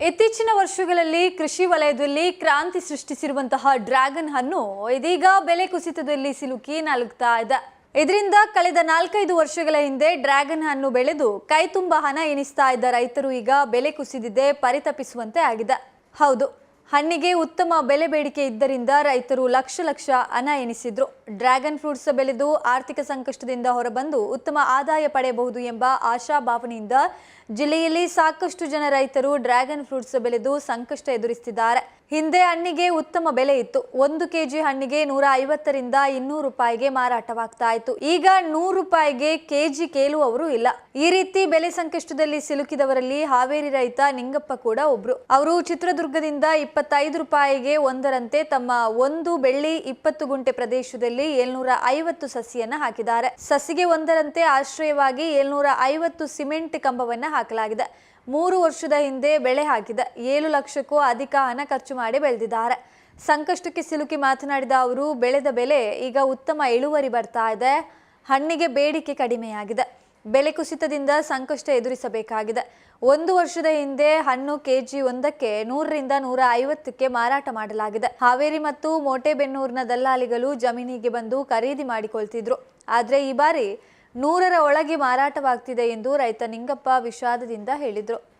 ಇತ್ತೀಚಿನ ವರ್ಷಗಳಲ್ಲಿ ಕೃಷಿ ವಲಯದಲ್ಲಿ ಕ್ರಾಂತಿ ಸೃಷ್ಟಿಸಿರುವಂತಹ ಡ್ರ್ಯಾಗನ್ ಹಣ್ಣು ಇದೀಗ ಬೆಲೆ ಕುಸಿತದಲ್ಲಿ ಸಿಲುಕಿ ನಲುಗ್ತಾ ಇದೆ. ಇದರಿಂದ ಕಳೆದ ನಾಲ್ಕೈದು ವರ್ಷಗಳ ಹಿಂದೆ ಡ್ರ್ಯಾಗನ್ ಹಣ್ಣು ಬೆಳೆದು ಕೈ ತುಂಬ ಹಣ ಎನಿಸ್ತಾ ಇದ್ದ ರೈತರು ಈಗ ಬೆಲೆ ಕುಸಿದಿದೆ, ಪರಿತಪಿಸುವಂತೆ ಆಗಿದೆ. ಹೌದು. ಹಣ್ಣಿಗೆ ಉತ್ತಮ ಬೆಲೆ ಬೇಡಿಕೆ ಇದ್ದರಿಂದ ರೈತರು ಲಕ್ಷ ಲಕ್ಷ ಹಣ ಎನಿಸಿದ್ರು. ಡ್ರ್ಯಾಗನ್ ಫ್ರೂಟ್ಸ್ ಬೆಳೆದು ಆರ್ಥಿಕ ಸಂಕಷ್ಟದಿಂದ ಹೊರಬಂದು ಉತ್ತಮ ಆದಾಯ ಪಡೆಯಬಹುದು ಎಂಬ ಆಶಾಭಾವನೆಯಿಂದ ಜಿಲ್ಲೆಯಲ್ಲಿ ಸಾಕಷ್ಟು ಜನ ರೈತರು ಡ್ರ್ಯಾಗನ್ ಫ್ರೂಟ್ಸ್ ಬೆಳೆದು ಸಂಕಷ್ಟ ಎದುರಿಸುತ್ತಿದ್ದಾರೆ ಹಿಂದೆ ಹಣ್ಣಿಗೆ ಉತ್ತಮ ಬೆಲೆ ಇತ್ತು. ಒಂದು ಕೆಜಿ ಹಣ್ಣಿಗೆ ನೂರ ಐವತ್ತರಿಂದ ಇನ್ನೂರು ರೂಪಾಯಿಗೆ ಮಾರಾಟವಾಗ್ತಾ ಇತ್ತು. ಈಗ ನೂರು ರೂಪಾಯಿಗೆ ಕೆಜಿ ಕೇಳುವವರು ಇಲ್ಲ. ಈ ರೀತಿ ಬೆಲೆ ಸಂಕಷ್ಟದಲ್ಲಿ ಸಿಲುಕಿದವರಲ್ಲಿ ಹಾವೇರಿ ರೈತ ನಿಂಗಪ್ಪ ಕೂಡ ಒಬ್ರು. ಅವರು ಚಿತ್ರದುರ್ಗದಿಂದ ಇಪ್ಪತ್ತೈದು ರೂಪಾಯಿಗೆ ಒಂದರಂತೆ ತಮ್ಮ ಒಂದು ಬೆಳ್ಳಿ ಇಪ್ಪತ್ತು ಗುಂಟೆ ಪ್ರದೇಶದಲ್ಲಿ ಏಳ್ನೂರ ಐವತ್ತು ಸಸಿಯನ್ನ ಹಾಕಿದ್ದಾರೆ. ಸಸಿಗೆ ಒಂದರಂತೆ ಆಶ್ರಯವಾಗಿ ಏಳ್ನೂರ ಐವತ್ತು ಸಿಮೆಂಟ್ ಕಂಬವನ್ನ ಹಾಕಲಾಗಿದೆ. ಮೂರು ವರ್ಷದ ಹಿಂದೆ ಬೆಳೆ ಹಾಕಿದ ಏಳು ಲಕ್ಷಕ್ಕೂ ಅಧಿಕ ಹಣ ಖರ್ಚು ಮಾಡಿ ಬೆಳೆದಿದ್ದಾರೆ. ಸಂಕಷ್ಟಕ್ಕೆ ಸಿಲುಕಿ ಮಾತನಾಡಿದ ಅವರು, ಬೆಳೆದ ಬೆಲೆ ಈಗ ಉತ್ತಮ ಇಳುವರಿ ಬರ್ತಾ ಇದೆ. ಹಣ್ಣಿಗೆ ಬೇಡಿಕೆ ಕಡಿಮೆಯಾಗಿದೆ. ಬೆಲೆ ಕುಸಿತದಿಂದ ಸಂಕಷ್ಟ ಎದುರಿಸಬೇಕಾಗಿದೆ. ಒಂದು ವರ್ಷದ ಹಿಂದೆ ಹಣ್ಣು ಕೆಜಿ ಒಂದಕ್ಕೆ ನೂರರಿಂದ ನೂರ ಐವತ್ತಕ್ಕೆ ಮಾರಾಟ ಮಾಡಲಾಗಿದೆ. ಹಾವೇರಿ ಮತ್ತು ಮೋಟೆಬೆನ್ನೂರಿನ ದಲ್ಲಾಳಿಗಳು ಜಮೀನಿಗೆ ಬಂದು ಖರೀದಿ ಮಾಡಿಕೊಳ್ತಿದ್ರು. ಆದ್ರೆ ಈ ಬಾರಿ ನೂರರ ಒಳಗೆ ಮಾರಾಟವಾಗ್ತಿದೆ ಎಂದು ರೈತ ನಿಂಗಪ್ಪ ವಿಷಾದದಿಂದ ಹೇಳಿದ್ರು.